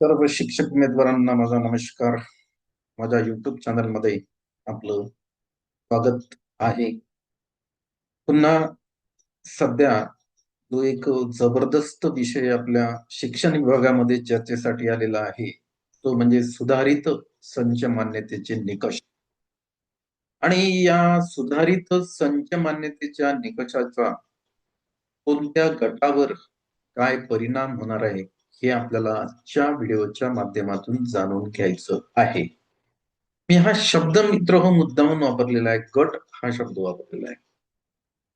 सर्व शिक्षक उमेदवारांना माझा नमस्कार. माझ्या युट्यूब चॅनलमध्ये आपलं स्वागत आहे. पुन्हा सध्या जो एक जबरदस्त विषय आपल्या शिक्षण विभागामध्ये चर्चेसाठी आलेला आहे तो म्हणजे सुधारित संच मान्यतेचे निकष. आणि या सुधारित संच मान्यतेच्या निकषाचा कोणत्या गटावर काय परिणाम होणार आहे हे आपल्याला आजच्या व्हिडिओच्या माध्यमातून जाणून घ्यायचं आहे. मी हा शब्द मित्र हो मुद्दाहून वापरलेला आहे. गट हा शब्द वापरलेला आहे.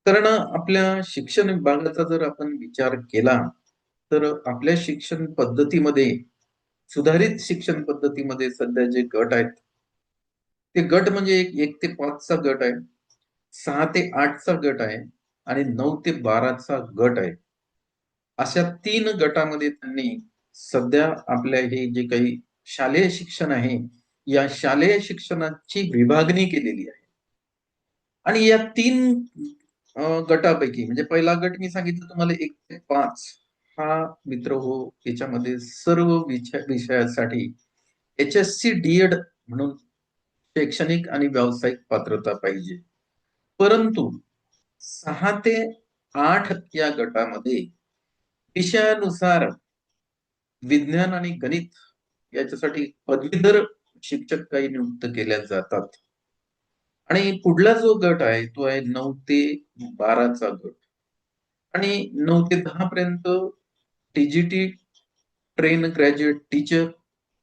कारण आपल्या शिक्षण विभागाचा जर आपण विचार केला तर आपल्या शिक्षण पद्धतीमध्ये सुधारित शिक्षण पद्धतीमध्ये सध्या जे गट आहेत ते गट म्हणजे एक एक ते पाचचा गट आहे सहा ते आठचा गट आहे आणि नऊ ते बाराचा गट आहे. अशा तीन गटामध्ये त्यांनी सध्या आपल्या हे जे काही शालेय शिक्षण आहे या शालेय शिक्षणाची विभागणी केलेली आहे. आणि या तीन गटापैकी म्हणजे पहिला गट मी सांगितलं तुम्हाला एक ते पाच हा मित्र हो याच्यामध्ये सर्व विषय विषयासाठी H S C D Ed म्हणून शैक्षणिक आणि व्यावसायिक पात्रता पाहिजे. परंतु सहा ते आठ या गटामध्ये विषयानुसार विज्ञान आणि गणित याच्यासाठी पदवीधर शिक्षक काही नियुक्त केल्या जातात. आणि पुढला जो गट आहे तो आहे नऊ ते बाराचा गट. आणि नऊ ते दहा पर्यंत टीजीटी ट्रेन ग्रॅज्युएट टीचर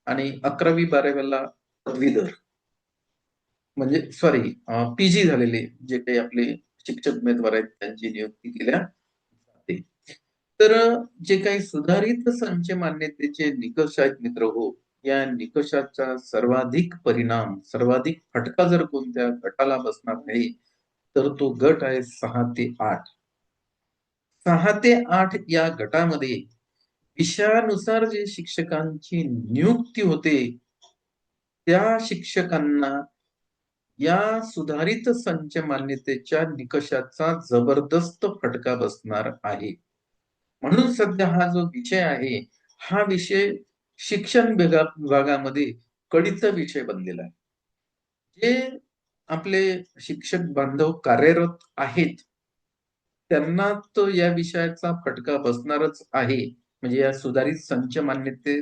आणि अकरावी बारावीला पदवीधर. म्हणजे सॉरी पीजी झालेले जे काही आपले शिक्षक उमेदवार आहेत त्यांची नियुक्ती केल्या. तर जे काही सुधारित संच मान्यतेचे निकष आहेत मित्र हो या निकषाचा सर्वाधिक परिणाम सर्वाधिक फटका जर कोणत्या गटाला बसणार आहे तर तो गट आहे सहा ते आठ. सहा ते आठ या गटामध्ये विषयानुसार जे शिक्षकांची नियुक्ती होते त्या शिक्षकांना या सुधारित संच मान्यतेच्या निकषाचा जबरदस्त फटका बसणार आहे. म्हणून सध्या हा जो विषय आहे हा विषय शिक्षण विभागामध्ये कडीचा विषय बनलेला आहे. जे आपले शिक्षक बांधव कार्यरत आहेत त्यांना तो या विषयाचा फटका बसणारच आहे. म्हणजे या सुधारित संच मान्यते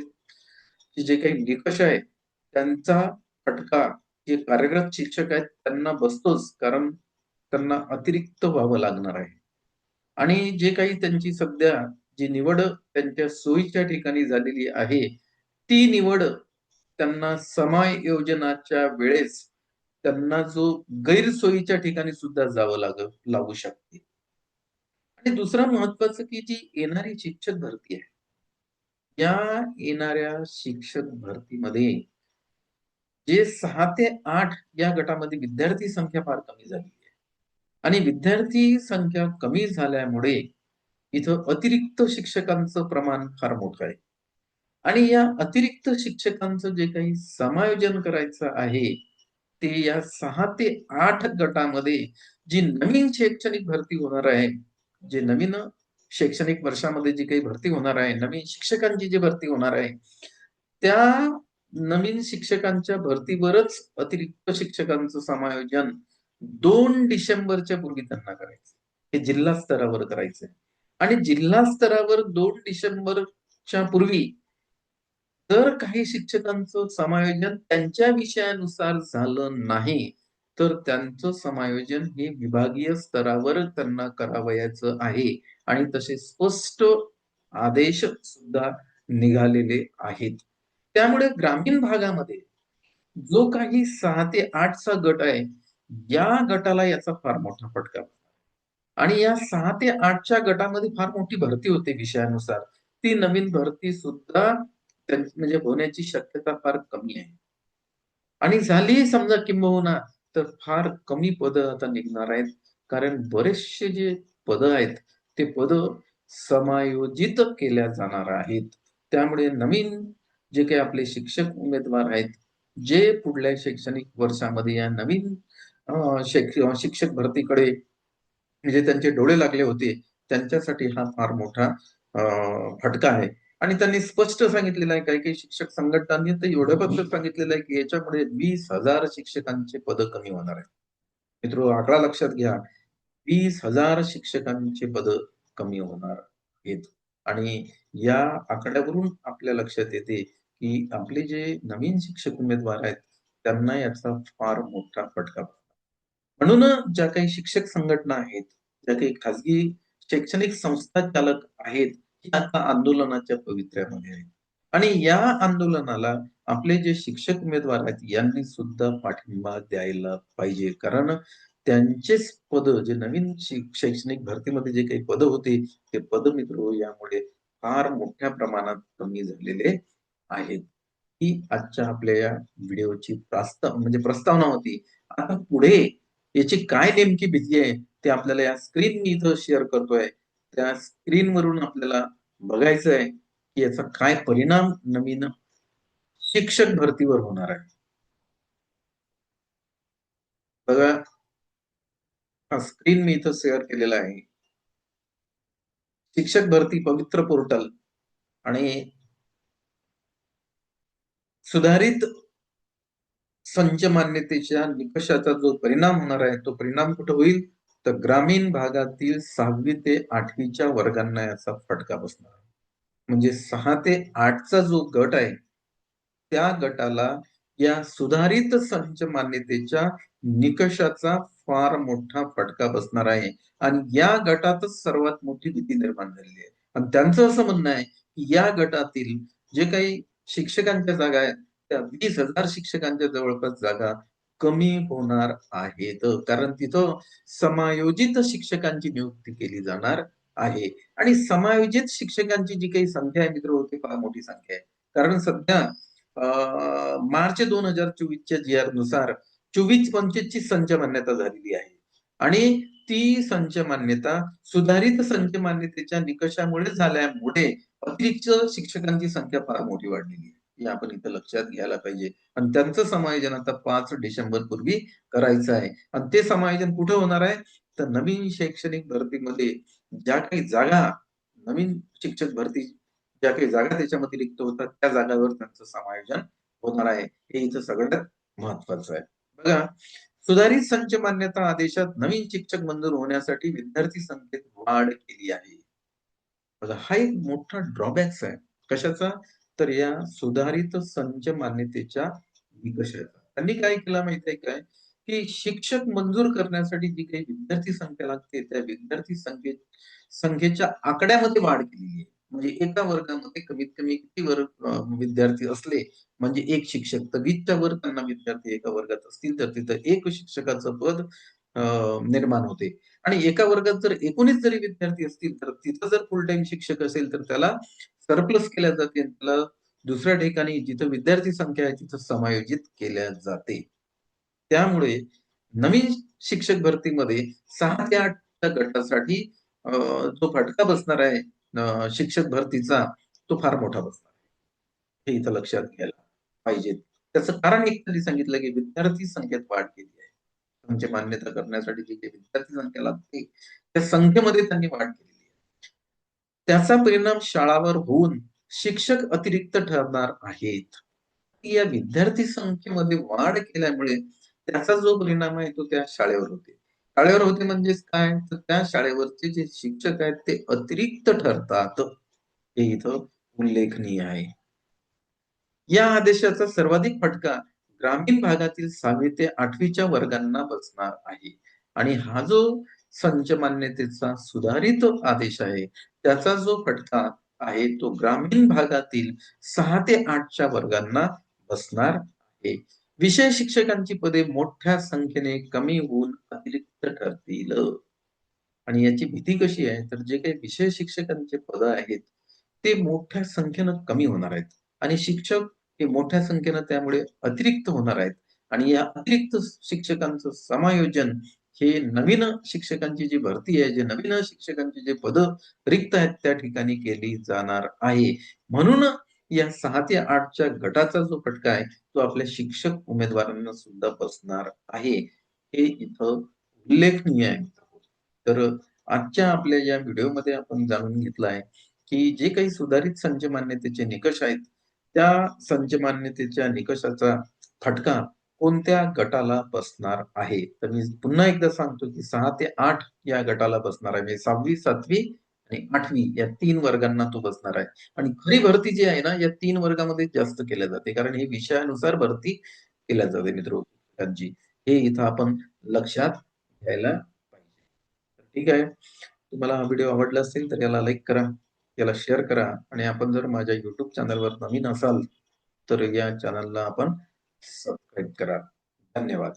जे काही निकष आहे त्यांचा फटका जे कार्यरत शिक्षक आहेत त्यांना बसतोच. कारण त्यांना अतिरिक्त व्हावं लागणार आहे. आणि जे काही त्यांची सध्या जी निवड त्यांच्या सोयीच्या ठिकाणी झालेली आहे ती निवड त्यांना समायोजनाच्या वेळेस त्यांना जो गैरसोयीच्या ठिकाणी सुद्धा जावं लाग लागू शकते. आणि दुसरं महत्वाचं की जी येणारी शिक्षक भरती आहे या येणाऱ्या शिक्षक भरतीमध्ये जे सहा ते आठ या गटामध्ये विद्यार्थी संख्या फार कमी झाली आणि विद्यार्थी संख्या कमी झाल्यामुळे इथं अतिरिक्त शिक्षकांचं प्रमाण फार मोठं आहे. आणि या अतिरिक्त शिक्षकांचं जे काही समायोजन करायचं आहे ते या सहा ते आठ गटामध्ये जी नवीन शैक्षणिक भरती होणार आहे जे नवीन शैक्षणिक वर्षामध्ये जी काही भरती होणार आहे नवीन शिक्षकांची जी भरती होणार आहे त्या नवीन शिक्षकांच्या भरतीवरच अतिरिक्त शिक्षकांचं समायोजन दोन डिसेंबरच्या पूर्वी त्यांना करायचं. हे जिल्हा स्तरावर करायचंय. आणि जिल्हा स्तरावर दोन डिसेंबरच्या पूर्वी जर काही शिक्षकांचं समायोजन त्यांच्या विषयानुसार झालं नाही तर त्यांचं समायोजन हे विभागीय स्तरावर त्यांना करावयाचं आहे. आणि तसे स्पष्ट आदेश सुद्धा निघालेले आहेत. त्यामुळे ग्रामीण भागामध्ये जो काही सहा ते आठचा गट आहे या गटाला याचा फार मोठा फटका आणि या सहा ते आठच्या गटामध्ये फार मोठी भरती होते विषयानुसार. ती नवीन भरती सुद्धा म्हणजे होण्याची शक्यता फार कमी आहे. आणि झाली समजा किंबहुना तर फार कमी पद आता निघणार आहेत. कारण बरेचसे जे पद आहेत ते पद समायोजित केल्या जाणार आहेत. त्यामुळे नवीन जे काही आपले शिक्षक उमेदवार आहेत जे पुढल्या शैक्षणिक वर्षामध्ये या नवीन शिक्षक भरतीकडे म्हणजे त्यांचे डोळे लागले होते त्यांच्यासाठी हा फार मोठा फटका आहे. आणि त्यांनी स्पष्ट सांगितलेलं आहे काही काही शिक्षक संघटनांनी तर एवढं फक्त सांगितलेलं आहे की याच्यामुळे वीस हजार शिक्षकांचे पद कमी होणार आहे मित्र आकडा लक्षात घ्या. वीस हजार शिक्षकांचे पद कमी होणार आहेत. आणि या आकड्यावरून आपल्या लक्षात येते की आपले जे नवीन शिक्षक उमेदवार आहेत त्यांना याचा फार मोठा फटका म्हणून ज्या काही शिक्षक संघटना आहेत ज्या काही खाजगी शैक्षणिक संस्था चालक आहेत आता आंदोलनाच्या पवित्र्यामध्ये आहेत. आणि या आंदोलनाला आपले जे शिक्षक उमेदवार आहेत यांनी सुद्धा पाठिंबा द्यायला पाहिजे. कारण त्यांचेच पद जे नवीन शैक्षणिक भरतीमध्ये जे काही पद होते ते पद मित्र यामुळे फार मोठ्या प्रमाणात कमी झालेले आहेत. ही आजच्या आपल्या या व्हिडिओची प्रस्ताव म्हणजे प्रस्तावना होती. आता पुढे याची काय नेमकी भीती आहे ते आपल्याला या स्क्रीन मी इथं शेअर करतोय. त्या स्क्रीनवरून आपल्याला बघायचं आहे की याचा काय परिणाम नवीन शिक्षक भरतीवर होणार आहे. बघा हा स्क्रीन मी इथं शेअर केलेला आहे. शिक्षक भरती पवित्र पोर्टल आणि सुधारित संच मान्यतेच्या निकषाचा जो परिणाम होणार आहे तो परिणाम कुठे होईल? तर ग्रामीण भागातील सहावी ते आठवीच्या वर्गांना याचा फटका बसणार म्हणजे सहा ते आठचा जो गट आहे त्या गटाला या सुधारित संच मान्यतेच्या निकषाचा फार मोठा फटका बसणार आहे. आणि या गटातच सर्वात मोठी भीती निर्माण झालेली आहे. आणि त्यांचं असं म्हणणं आहे की या गटातील जे काही शिक्षकांच्या जागा आहेत त्या वीस हजार शिक्षकांच्या जवळपास जागा कमी होणार आहेत. कारण तिथं समायोजित शिक्षकांची नियुक्ती केली जाणार आहे. आणि समायोजित शिक्षकांची जी काही संख्या आहे मित्र होती फार मोठी संख्या आहे. कारण सध्या मार्च दोन हजार चोवीसच्या जी आरनुसार चोवीस पंचवीस ची संच मान्यता झालेली आहे. आणि ती संच मान्यता सुधारित संच मान्यतेच्या निकषामुळे झाल्यामुळे अतिरिक्त शिक्षकांची संख्या फार मोठी वाढलेली आहे. हे आपण इथं लक्षात घ्यायला पाहिजे. आणि त्यांचं समायोजन आता पाच डिसेंबर पूर्वी करायचं आहे. आणि ते समायोजन कुठं होणार आहे? तर नवीन शैक्षणिक भरतीमध्ये ज्या काही जागा नवीन शिक्षक भरती ज्या काही जागा त्याच्यामध्ये रिक्त होतात त्या जागावर त्यांचं समायोजन होणार आहे. हे इथं सगळ्यात महत्वाचं आहे. बघा सुधारित संच मान्यता आदेशात नवीन शिक्षक मंजूर होण्यासाठी विद्यार्थी संख्येत वाढ केली आहे. बघा हा एक मोठा ड्रॉबॅक्स आहे. कशाचा? तर या सुधारित संच मान्यतेच्या निकषाचा त्यांनी काय केलं माहिती आहे काय? की शिक्षक मंजूर करण्यासाठी जी काही विद्यार्थी संख्या लागते त्या विद्यार्थी संख्ये संख्येच्या आकड्यामध्ये वाढ केलेली आहे. म्हणजे एका वर्गामध्ये कमीत कमी किती वर्ग विद्यार्थी असले म्हणजे एक शिक्षक. तर वीसच्या वर त्यांना विद्यार्थी एका वर्गात असतील तर तिथं एक शिक्षकाचं पद निर्माण होते. आणि एका वर्गात जर एकोणीस जरी विद्यार्थी असतील तर तिथं जर फुल टाइम शिक्षक असेल तर त्याला सरप्लस केल्या जाते त्याला दुसऱ्या ठिकाणी जिथं विद्यार्थी संख्या आहे तिथं समायोजित केल्या जाते. त्यामुळे नवीन शिक्षक भरतीमध्ये सहा ते आठ गटासाठी जो फटका बसणार आहे शिक्षक भरतीचा तो फार मोठा बसणार आहे. हे इथं लक्षात घ्यायला पाहिजे. त्याचं कारण एक सांगितलं की विद्यार्थी संख्येत वाढ केली आहे. म्हणजे मान्यता करण्यासाठी जी काही विद्यार्थी संख्या लागते त्या संख्येमध्ये त्यांनी वाढ केलेली आहे. त्याचा परिणाम शाळावर होऊन शिक्षक अतिरिक्त ठरणार आहेत. या विद्यार्थी संख्येमध्ये वाढ केल्यामुळे त्याचा जो परिणाम आहे तो त्या शाळेवर होते. शाळेवर होते म्हणजेच काय? तर त्या शाळेवरचे जे शिक्षक आहेत ते अतिरिक्त ठरतात. हे इथं उल्लेखनीय आहे. या आदेशाचा सर्वाधिक फटका ग्रामीण भागातील सहावी ते आठवीच्या वर्गांना बसणार आहे. आणि हा जो संच मान्यतेचा सुधारित आदेश आहे त्याचा जो फटका आहे तो ग्रामीण भागातील सहा ते आठच्या वर्गांना बसणार आहे. विषय शिक्षकांची पदे मोठ्या संख्येने कमी होऊन अतिरिक्त ठरतील. आणि याची भीती कशी आहे? तर जे काही विषय शिक्षकांचे पद आहेत ते मोठ्या संख्येनं कमी होणार आहेत. आणि शिक्षक हे मोठ्या संख्येनं त्यामुळे अतिरिक्त होणार आहेत. आणि या अतिरिक्त शिक्षकांचं समायोजन हे नवीन शिक्षकांची जी भरती आहे जे नवीन शिक्षकांची जे पद रिक्त आहेत त्या ठिकाणी केली जाणार आहे. म्हणून या सहा ते आठच्या गटाचा जो फटका आहे तो आपल्या शिक्षक उमेदवारांना सुद्धा बसणार आहे. हे इथं उल्लेखनीय आहे. तर आजच्या आपल्या या व्हिडिओमध्ये आपण जाणून घेतलं आहे की जे काही सुधारित संच मान्यतेचे निकष आहेत, त्या संचमान्यतेच्या निकषाचा फटका कोणत्या गटाला बसणार आहे? तर मी पुन्हा एकदा सांगतो, की सहा ते आठ या गटाला बसणार आहे. म्हणजे 6वी, 7वी आणि आठवी या तीन वर्गांना तो बसणार आहे. आणि खरी भरती जी आहे ना, या तीन वर्गामध्ये जास्त केल्या जाते. कारण हे विषयानुसार भरती केल्या जाते मित्रहो हे इथं आपण लक्षात घ्यायला पाहिजे. ठीक आहे. तुम्हाला हा व्हिडिओ आवडला असेल तर याला लाईक करा, याला शेअर करा आणि आपण जर माझ्या युट्यूब चॅनलवर नवीन असाल, तर या चॅनलला आपण सबस्क्राईब करा. धन्यवाद.